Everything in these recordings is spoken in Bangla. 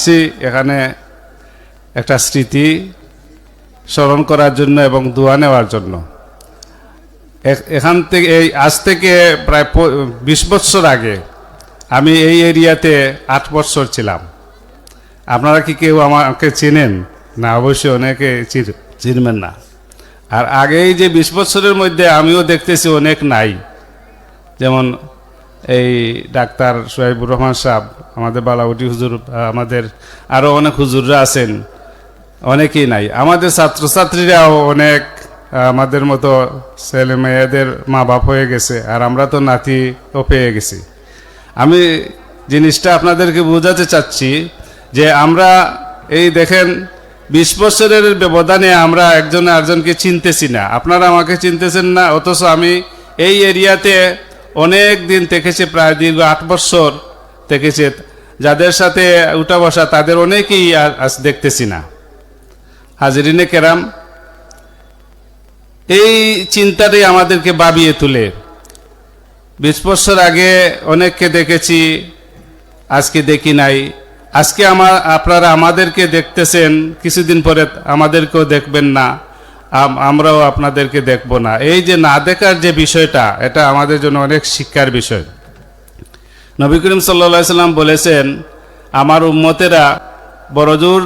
আসছি এখানে একটা স্মৃতি স্মরণ করার জন্য এবং দোয়া নেওয়ার জন্য। এখান থেকে, এই, আজ থেকে প্রায় বিশ বছর আগে আমি এই এরিয়াতে আট বছর ছিলাম। আপনারা কি কেউ আমাকে চেনেন? না, অবশ্যই অনেকে চিনবেন না। আর আগেই যে বিশ বছরের মধ্যে আমিও দেখতেছি অনেক নাই। যেমন এই ডাক্তার সোহাইবুর রহমান সাহেব, আমাদের বালাউটি হুজুর আমাদের আরও অনেক হুজুররা আছেন। অনেকেই নাই। আমাদের ছাত্রছাত্রীরাও অনেক আমাদের মতো ছেলে মেয়েদের মা বাপ হয়ে গেছে, আর আমরা তো নাতিও পেয়ে গেছি। আমি জিনিসটা আপনাদেরকে বোঝাতে চাচ্ছি যে আমরা এই দেখেন, বিশ বছরের ব্যবধানে আমরা একজন আরেকজনকে চিনতেছি না। আপনারা আমাকে চিনতেছেন না, অথচ আমি এই এরিয়াতে অনেক দিন থেকেছি প্রায় দীর্ঘ আট বছর থেকেছে যাদের সাথে উঠা বসা, তাদের অনেকেই আজ দেখতেছি না। হাজিরিনে কেরাম, এই চিন্তাটাই আমাদেরকে ভাবিয়ে তোলে। বিশ বছর আগে অনেককে দেখেছি, আজকে দেখি নাই। আজকে আমার আপনারা আমাদেরকে দেখতেছেন, কিছুদিন পরে আমাদেরকেও দেখবেন না। আমরাও আপনাদেরকে দেখব না। এই যে না দেখার যে বিষয়টা, এটা আমাদের জন্য অনেক শিক্ষার বিষয়। নবী করিম সাল্লা সাল্লাম বলেছেন, আমার উম্মতেরা বড়জোর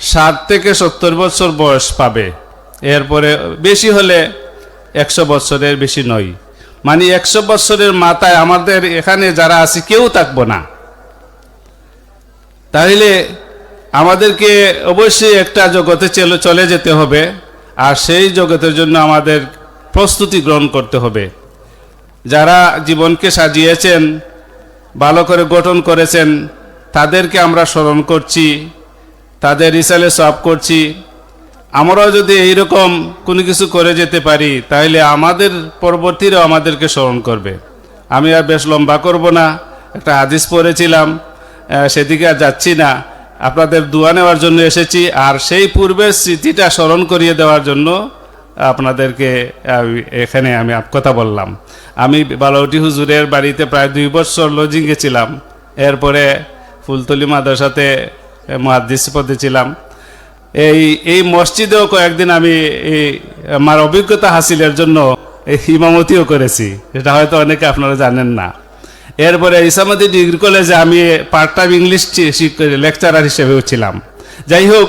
ষাট থেকে সত্তর বছর বয়স পাবে। এরপরে বেশি হলে একশো বছরের বেশি নয়। মানে একশো বছরের মাথায় আমাদের এখানে যারা আছে, কেউ থাকব না। তাহলে আমাদেরকে অবশ্যই একটা জগতে চলে চলে যেতে হবে। আর সেই জগতের জন্য আমাদের প্রস্তুতি গ্রহণ করতে হবে। যারা জীবনকে সাজিয়েছেন, ভালো করে গঠন করেছেন, তাদেরকে আমরা স্মরণ করছি, তাদের রিসালে সব করছি। আমরাও যদি এইরকম কোনো কিছু করে যেতে পারি, তাহলে আমাদের পরবর্তীরাও আমাদেরকে স্মরণ করবে। আমি আর বেশ লম্বা করব না, একটা হাদিস পড়েছিলাম সেদিকে আর যাচ্ছি না। আপনাদের দোয়া নেওয়ার জন্য এসেছি। আর সেই পূর্বের স্মৃতিটা স্মরণ করিয়ে দেওয়ার জন্য আপনাদেরকে এখানে আমি কথা বললাম। আমি বালাউটি হুজুরের বাড়িতে প্রায় দুই বছর লজিংয়ে ছিলাম। এরপরে ফুলতলি মাদ্রাসাতে মহাদিস পদে ছিলাম। এই এই মসজিদেও কয়েকদিন আমি এই, আমার অভিজ্ঞতা হাসিলের জন্য এই ইমামতিও করেছি। এটা হয়তো অনেকে আপনারা জানেন না। এরপরে ইসামতি ডিগ্রি কলেজে আমি পার্ট টাইম ইংলিশ লেকচারার হিসেবেও ছিলাম। যাই হোক,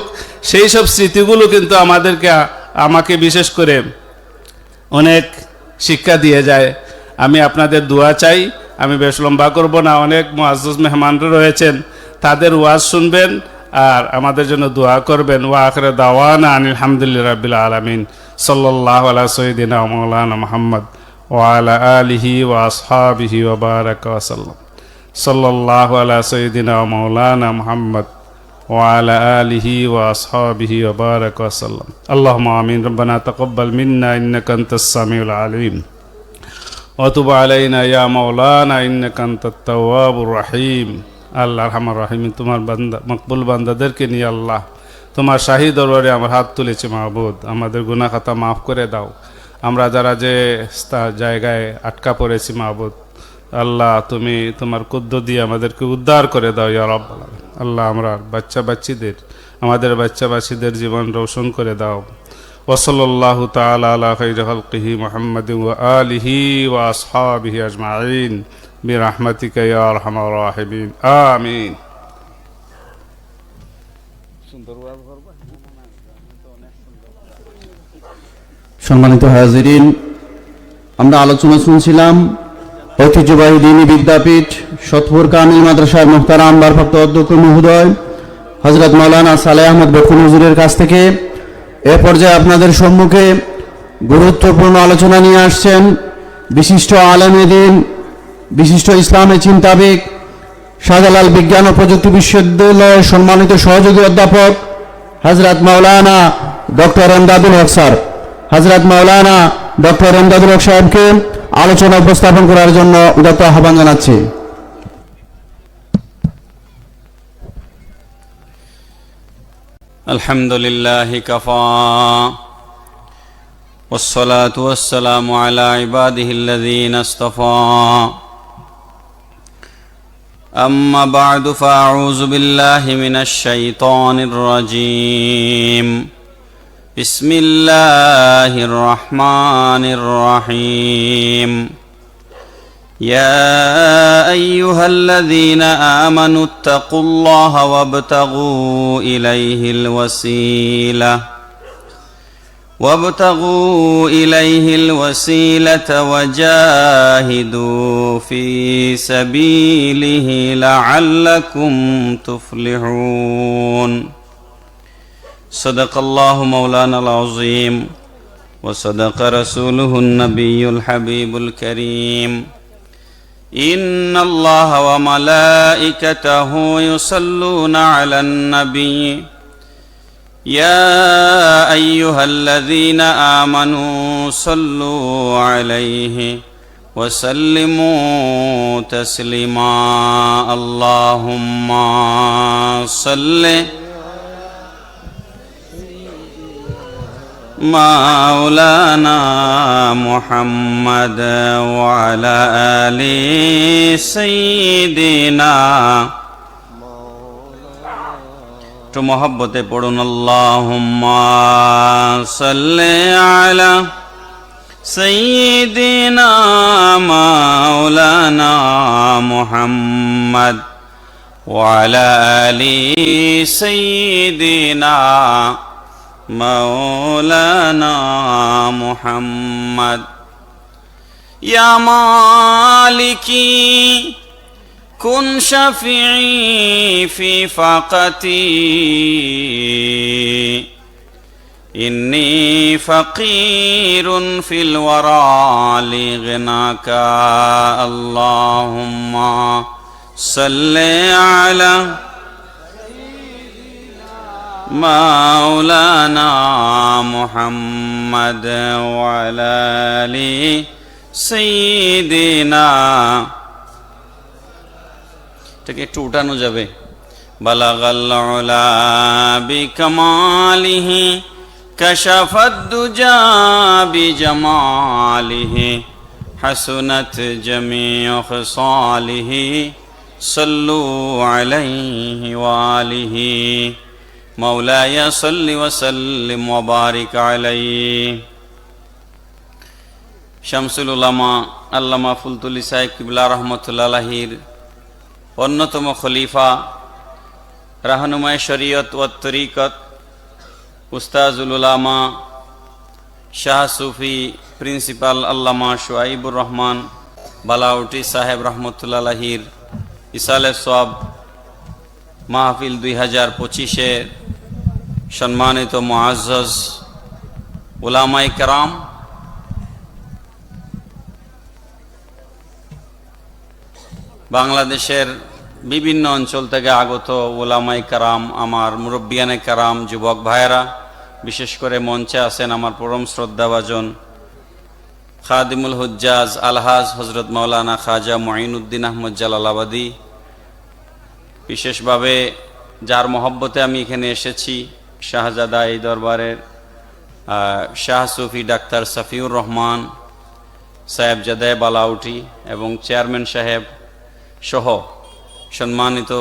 সেই সব স্মৃতিগুলো কিন্তু আমাদেরকে, আমাকে বিশেষ করে অনেক শিক্ষা দিয়ে যায়। আমি আপনাদের দোয়া চাই, আমি বেশ লম্বা করব না, অনেক মুআজ্জজ মেহমানরা রয়েছেন, তাদের ওয়াজ শুনবেন আর আমাদের জন্য দোয়া করবেন। ওয়া আখরে দাওয়ানা আনিল হামদুলিল্লাহ রাব্বিল আলামিন। সাইয়্যিদিনা ওয়া মাওলানা মুহাম্মদ। ওয়া আলা আলিহি ওয়া আসহাবিহি ওয়া বারাকা ওয়া সাল্লাম সাল্লাল্লাহু আলা সাইয়্যিদিনা ওয়া মাওলানা মুহাম্মদ وعلى آله وأصحابه وبارك وسلم اللهم آمين ربنا تقبل منا إنك أنت السميع العليم وتب علينا يا مولانا إنك أنت التواب الرحيم আল্লাহ রহমান রাহিম তোমার বান্দা মকবুল বান্দাদেরকে নিয়ে আল্লাহ তোমার শাহী দরবারে আমার হাত তুলেছে মাহবুদ আমাদের গুনাহ খাতা মাফ করে দাও আমরা যারা যে জায়গায় আটকা পড়েছি মাহবুদ, আল্লাহ তুমি তোমার কুদ্দ দিয়ে আমাদেরকে উদ্ধার করে দাও ইয়া আলামিন। আল্লাহ আমরা বাচ্চা বাচ্চিদের আমাদের বাচ্চা বাচ্চিদের জীবন রোশন করে দাও। ওসল্লাহ তালা আলা খৈর হলকিহি মোহাম্মদ আলিহি ও আসহাবিহি আজমাইন। বিরহমতিক ইয়া আরহামার রাহিমিন। আমিন। সম্মানিত হাজিরিন, আমরা আলোচনা শুনছিলাম ঐতিহ্যবাহী দিনী বিদ্যাপীঠ সতপুর কামিল মাদ্রাসার মুখতারাম ভারপ্রাপ্ত অধ্যক্ষ মহোদয় হজরত মৌলানা সালে আহমদ বকুল হুজুরের কাছ থেকে। এ পর্যায়ে আপনাদের সম্মুখে গুরুত্বপূর্ণ আলোচনা নিয়ে আসছেন বিশিষ্ট আলেমে দিন, বিশিষ্ট ইসলামী চিন্তাবিদ, শাহজালাল বিজ্ঞান ও প্রযুক্তি বিশ্ববিদ্যালয়ের সম্মানিত সহযোগী অধ্যাপক হজরত মাওলানা ডক্টর এমদাদুল হক স্যার। হজরত মাওলানা ডক্টর এমদাদুল হক সাহেবকে আলোচনা উপস্থাপন করার জন্য উদাত্ত আহ্বান জানাচ্ছি الحمد لله كفى والصلاة والسلام على عباده الذين اصطفى أما بعد فأعوذ بالله من الشيطان الرجيم بسم الله الرحمن الرحيم. يا أيها الذين آمنوا اتقوا الله وابتغوا إليه الوسيلة. وابتغوا إليه الوسيلة وجاهدوا في سبيله لعلكم تفلحون. صدق الله مولانا العظيم وصدق رسوله النبي الحبيب الكريم. إن الله وملائكته يصلون على النبي. يا أيها الذين آمنوا صلوا عليه وسلموا تسليما. اللهم صلِّ মাওলানা মোহাম্মদ ওয়ালা আলি সঈদিনা একটু মহব্বতে পড়ুন, আল্লাহুম্মা সাল্লি আলা সঈদিনা মাওলানা মোহাম্মদ ওয়ালা আলি সঈদিনা مولانا محمد. يا مالكي كن شفيعي في فاقتي إني فقير في الورى لغناك اللهم صل على مولانا محمد وعلى آل سيدنا এটাকে একটু উঠানো যাবে বালাগাল্লা বিকমালিহি কশফদ্দুজা বিজমালিহি حسنت جميع خصاله صلوا عليه وآله مولاي صل وسلم وبارك عليه শামসুল উলামা আল্লামা ফুলতুলি সাহেব কিবলা রহমতুল্লাহির অন্যতম খলিফা রাহনুমায় শরীয়ত ও তরিকত উস্তাজুল উলামা শাহ সুফি প্রিন্সিপাল আল্লামা শোয়াইবুর রহমান বালাউটি সাহেব রহমতুল্লাহির ইসালে সব মাহফিল দুই হাজার পঁচিশে সম্মানিত মুআজ্জজ ওলামাই কারাম। বাংলাদেশের বিভিন্ন অঞ্চল থেকে আগত ওলামাই কারাম, আমার মুরব্বিয়ানে কারাম, যুবক ভাইয়েরা, বিশেষ করে মঞ্চে আছেন আমার পরম শ্রদ্ধাভাজন খাদিমুল হুজ্জাজ আলহাজ হজরত মৌলানা খাজা মঈনুদ্দিন আহমদ জালালাবাদী বিশেষভাবে যার মহব্বতে আমি এখানে এসেছি, শাহজাদা এই দরবারের শাহ সুফি ডাক্তার সাফিউর রহমান, সাহেব জাদায় বালাউটি এবং চেয়ারম্যান সাহেব সহ সম্মানিত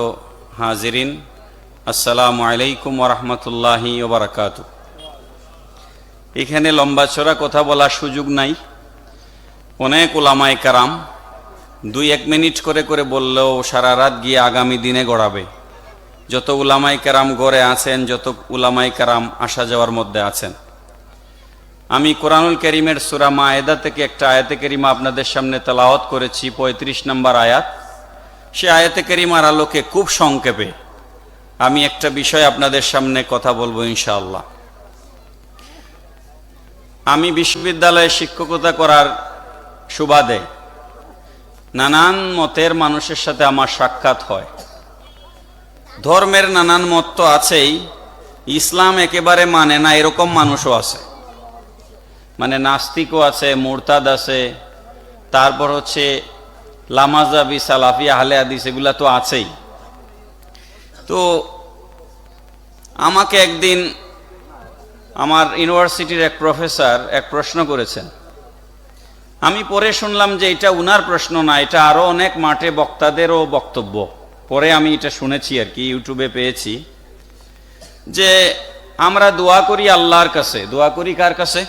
হাজিরিন, আসসালামু আলাইকুম ওরহমতুল্লাহি ওবরাকাত এখানে লম্বা চড়া কথা বলার সুযোগ নাই। অনেক ওলামায় কারাম দুই এক মিনিট করে করে বললেও সারা রাত গিয়ে আগামী দিনে গড়াবে। যত উলামাই কারাম গড়ে আছেন, যত উলামাই কারাম আসা যাওয়ার মধ্যে আছেন। আমি কোরআনুল করিমের সুরা মায়েদা থেকে একটা আয়াতে করিমা আপনাদের সামনে তেলাওয়াত করেছি, পঁয়ত্রিশ নম্বর আয়াত। সে আয়াতে করিমার আলোকে খুব সংক্ষেপে আমি একটা বিষয় আপনাদের সামনে কথা বলব ইনশাআল্লাহ। আমি বিশ্ববিদ্যালয়ে শিক্ষকতা করার সুবাদে নানান মতের মানুষের সাথে আমার সাক্ষাৎ হয়। ধর্মের নানান মত তো আছেই, ইসলাম একেবারে মানে না এরকম মানুষও আছে। মানে নাস্তিকও আছে, মুরতাদ আছে, তারপর হচ্ছে লামাজাবি, সালাফি, আহলে হাদিস এগুলা তো আছেই। তো আমাকে একদিন আমার ইউনিভার্সিটির এক প্রফেসর এক প্রশ্ন করেছেন আমি পরে শুনলাম যে এটা উনার প্রশ্ন না, এটা আরও অনেক মাঠে বক্তাদেরও বক্তব্য। পরে আমি এটা শুনেছি আর কি, ইউটিউবে পেয়েছি। যে আমরা দোয়া করি আল্লাহর কাছে। দোয়া করি কার কাছে?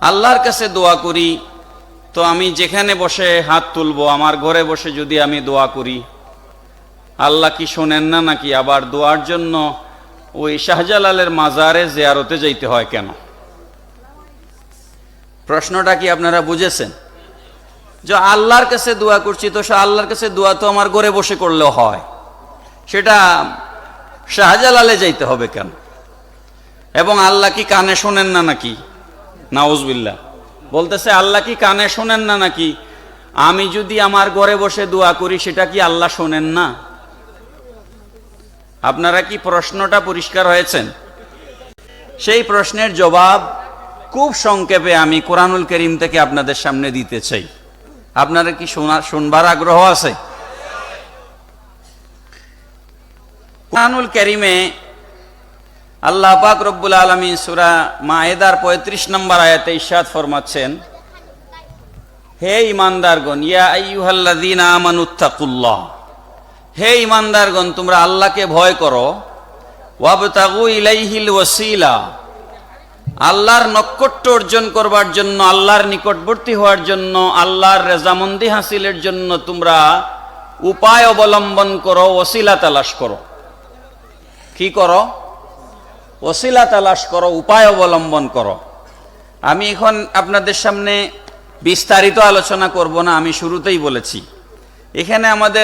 আল্লাহর কাছে দোয়া করি। তো আমি যেখানে বসে হাত তুলবো, আমার ঘরে বসে যদি আমি দোয়া করি, আল্লাহ কি শোনেন না নাকি? আবার দোয়ার জন্য ওই শাহজালালের মাজারে জিয়ারতে যাইতে হয় কেন? প্রশ্নটা কি আপনারা বুঝেছেন? যে আল্লাহর কাছে দোয়া করছি তো সে আল্লাহর কাছে দোয়া তো আমার ঘরে বসে করলেও হয়। সেটা শাহজালালে যাইতে হবে কেন? এবং আল্লাহ কি কানে শোনেন না নাকি? নাউজবিল্লা বলতেছে, আল্লাহ কি কানে শোনেন না নাকি? আমি যদি আমার ঘরে বসে দোয়া করি, সেটা কি আল্লাহ শোনেন না? আপনারা কি প্রশ্নটা পরিষ্কার হয়েছেন? সেই প্রশ্নের জবাব খুব সংক্ষেপে আমি কোরআনুল করিম থেকে আপনাদের সামনে দিতে চাই। আপনারা কি শোনা, শুনবার আগ্রহ আছে? কোরআনুল করিমে আল্লাহ পাক রব্বুল আলমী সুরা মায়েদার পঁয়ত্রিশ নম্বর আয়াতে ইশাদ ফরমাচ্ছেন, হে ইমানদারগণ ইয়া আইয়ুহাল্লাযীনা আমানুত্তাকুল্লাহ হে ইমানদারগণ তোমরা আল্লাহকে ভয় করো। ওয়াবতাগু ইলাইহিল ওয়াসিলা। আল্লাহর নক্ষত্র অর্জন করবার জন্য, আল্লাহর নিকটবর্তী হওয়ার জন্য, আল্লাহর রেজামন্দি হাসিলের জন্য তোমরা উপায় অবলম্বন করো, ওসিলা তালাশ করো। কি করো? ওসিলা তালাশ করো, উপায় অবলম্বন করো। আমি এখন আপনাদের সামনে বিস্তারিত আলোচনা করব না, আমি শুরুতেই বলেছি। এখানে আমাদের